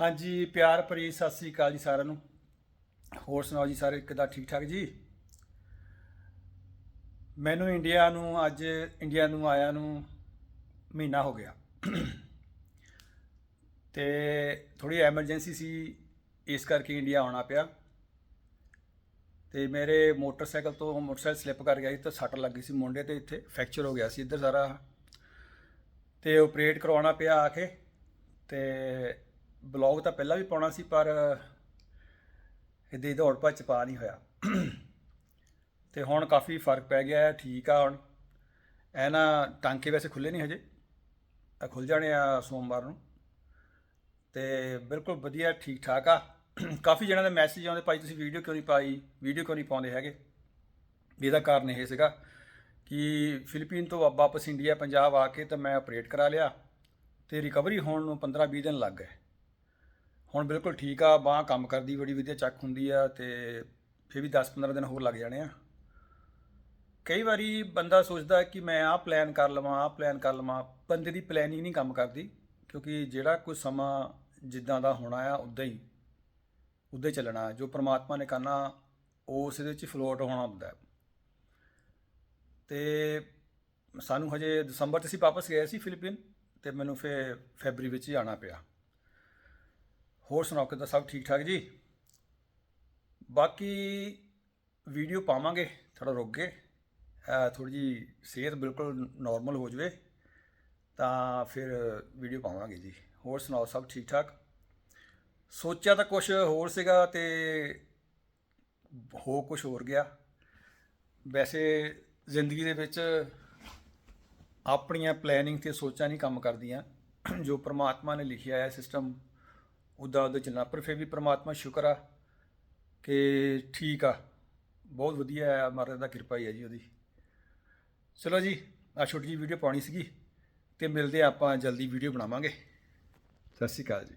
ਹਾਂਜੀ, ਪਿਆਰ ਭਰੀ ਸਤਿ ਸ੍ਰੀ ਅਕਾਲ ਜੀ ਸਾਰਿਆਂ ਨੂੰ। ਹੋਰ ਸੁਣਾਓ ਜੀ ਸਾਰੇ, ਕਿੱਦਾਂ ਠੀਕ ਠਾਕ ਜੀ? ਮੈਨੂੰ ਇੰਡੀਆ ਨੂੰ, ਅੱਜ ਇੰਡੀਆ ਨੂੰ ਆਇਆ ਨੂੰ ਮਹੀਨਾ ਹੋ ਗਿਆ। ਤੇ ਥੋੜੀ ਐਮਰਜੈਂਸੀ ਸੀ, ਇਸ ਕਰਕੇ ਇੰਡੀਆ ਆਉਣਾ ਪਿਆ। ਤੇ ਮੇਰੇ ਮੋਟਰਸਾਈਕਲ ਤੋਂ ਮੋਟਰਸਾਈਕਲ ਸਲਿੱਪ ਕਰ ਗਿਆ ਸੀ ਤਾਂ ਸੱਟ ਲੱਗੀ ਸੀ ਮੁੰਡੇ ਤੇ, ਇੱਥੇ ਫ੍ਰੈਕਚਰ ਹੋ ਗਿਆ ਸੀ ਇੱਧਰ ਸਾਰਾ। ਤੇ ਆਪਰੇਟ ਕਰਵਾਉਣਾ ਪਿਆ ਆ ਕੇ। ਤੇ ਬਲੌਗ ਤਾਂ ਪਹਿਲਾਂ ਵੀ ਪਾਉਣਾ ਸੀ, ਪਰ ਇਹਦੇ ਦੌੜ ਭੱਜ ਪਾ ਨਹੀਂ ਹੋਇਆ। ਤੇ ਹੁਣ ਕਾਫੀ ਫ਼ਰਕ ਪੈ ਗਿਆ ਹੈ ਠੀਕ ਆ ਹੁਣ। ਇਹ ਨਾ ਟਾਂਕੇ ਵੈਸੇ ਖੁੱਲੇ ਨਹੀਂ ਹਜੇ। ਆ ਖੁੱਲ ਜਾਣੇ ਆ ਸੋਮਵਾਰ ਨੂੰ। ਤੇ ਬਿਲਕੁਲ ਵਧੀਆ ਠੀਕ ਠਾਕ ਆ। ਕਾਫੀ ਜਣਾਂ ਦੇ ਮੈਸੇਜ ਆਉਂਦੇ, ਭਾਈ ਤੁਸੀਂ ਵੀਡੀਓ ਕਿਉਂ ਨਹੀਂ ਪਾਈ? ਵੀਡੀਓ ਕਿਉਂ ਨਹੀਂ ਪਾਉਂਦੇ ਹੈਗੇ? ਵੀ ਇਹਦਾ ਕਾਰਨ ਇਹ ਸੀਗਾ ਕਿ ਫਿਲੀਪੀਨ ਤੋਂ ਵਾਪਸ ਇੰਡੀਆ ਪੰਜਾਬ ਆ ਕੇ ਤਾਂ ਮੈਂ ਆਪਰੇਟ ਕਰਾ ਲਿਆ ਤੇ ਰਿਕਵਰੀ ਹੋਣ ਨੂੰ 15-20 ਦਿਨ ਲੱਗ ਗਏ। ਹੁਣ ਬਿਲਕੁਲ ਠੀਕ ਆ, ਬਾਹ ਕੰਮ ਕਰਦੀ, ਬੜੀ ਵਧੀਆ ਚੱਕ ਹੁੰਦੀ ਆ ਤੇ ਫਿਰ ਵੀ 10-15 ਦਿਨ ਹੋਰ ਲੱਗ ਜਾਣੇ ਆ। ਕਈ ਵਾਰੀ ਬੰਦਾ ਸੋਚਦਾ ਕਿ ਮੈਂ ਆਹ ਪਲਾਨ ਕਰ ਲਵਾਂ, ਆਹ ਪਲਾਨ ਕਰ ਲਵਾਂ, ਬੰਦੇ ਦੀ ਪਲੈਨਿੰਗ ਨਹੀਂ ਕੰਮ ਕਰਦੀ ਕਿਉਂਕਿ ਜਿਹੜਾ ਕੋਈ ਸਮਾਂ ਜਿੱਦਾਂ ਦਾ ਹੋਣਾ ਆ, ਉਦਾਂ ਹੀ ਉਦਾਂ ਹੀ ਚੱਲਣਾ। ਜੋ ਪ੍ਰਮਾਤਮਾ ਨੇ ਕਰਨਾ, ਉਸ ਦੇ ਵਿੱਚ ਫਲੋਟ ਹੋਣਾ ਹੁੰਦਾ। ਹੈ ਤੇ ਸਾਨੂੰ ਹਜੇ ਦਸੰਬਰ 'ਚ ਅਸੀਂ ਵਾਪਸ ਗਏ ਸੀ ਫਿਲੀਪੀਨ ਤੇ ਮੈਨੂੰ ਫਿਰ ਫੈਬਰੀ ਵਿੱਚ ਹੀ ਆਣਾ ਪਿਆ। ਹੋਰ ਸੁਣਾਓ, ਕਿੱਦਾਂ? ਸਭ ਠੀਕ ਠਾਕ ਜੀ? ਬਾਕੀ ਵੀਡੀਓ ਪਾਵਾਂਗੇ ਥੋੜਾ ਰੁਕ ਗਏ। ਥੋੜੀ ਜੀ ਸਿਹਤ ਬਿਲਕੁਲ ਨਾਰਮਲ ਹੋ ਜਵੇ, ਤਾਂ ਫਿਰ ਵੀਡੀਓ ਪਾਵਾਂਗੇ ਜੀ। ਹੋਰ ਸੁਣਾਓ, ਸਭ ਠੀਕ ਠਾਕ ਸੋਚਿਆ ਤਾਂ ਕੁਝ ਹੋਰ ਸੀਗਾ ਤੇ ਹੋ ਕੁਝ ਹੋਰ ਗਿਆ। ਵੈਸੇ ਜ਼ਿੰਦਗੀ ਦੇ ਵਿੱਚ ਆਪਣੀਆਂ ਪਲੈਨਿੰਗ ਤੇ ਸੋਚਾਂ ਨਹੀਂ ਕੰਮ ਕਰਦੀਆਂ, ਜੋ ਪ੍ਰਮਾਤਮਾ ਨੇ ਲਿਖਿਆ ਹੈ ਸਿਸਟਮ ਉਦਾਂ ਉਦਾਂ ਚੱਲਣਾ ਪਰ ਫਿਰ ਵੀ ਪ੍ਰਮਾਤਮਾ ਸ਼ੁਕਰ ਆ ਕਿ ਠੀਕ ਆ। ਬਹੁਤ ਵਧੀਆ ਹੈ ਮਹਾਰਾਜ ਦਾ ਕਿਰਪਾ ਹੀ ਹੈ ਜੀ ਉਹਦੀ। ਚਲੋ ਜੀ ਆ ਛੋਟੀ ਜਿਹੀ ਵੀਡੀਓ ਪਾਉਣੀ ਸੀਗੀ ਤੇ ਮਿਲਦੇ ਆ ਆਪਾਂ, ਜਲਦੀ ਵੀਡੀਓ ਬਣਾਵਾਂਗੇ। ਸਤਿ ਸ਼੍ਰੀ ਅਕਾਲ ਜੀ।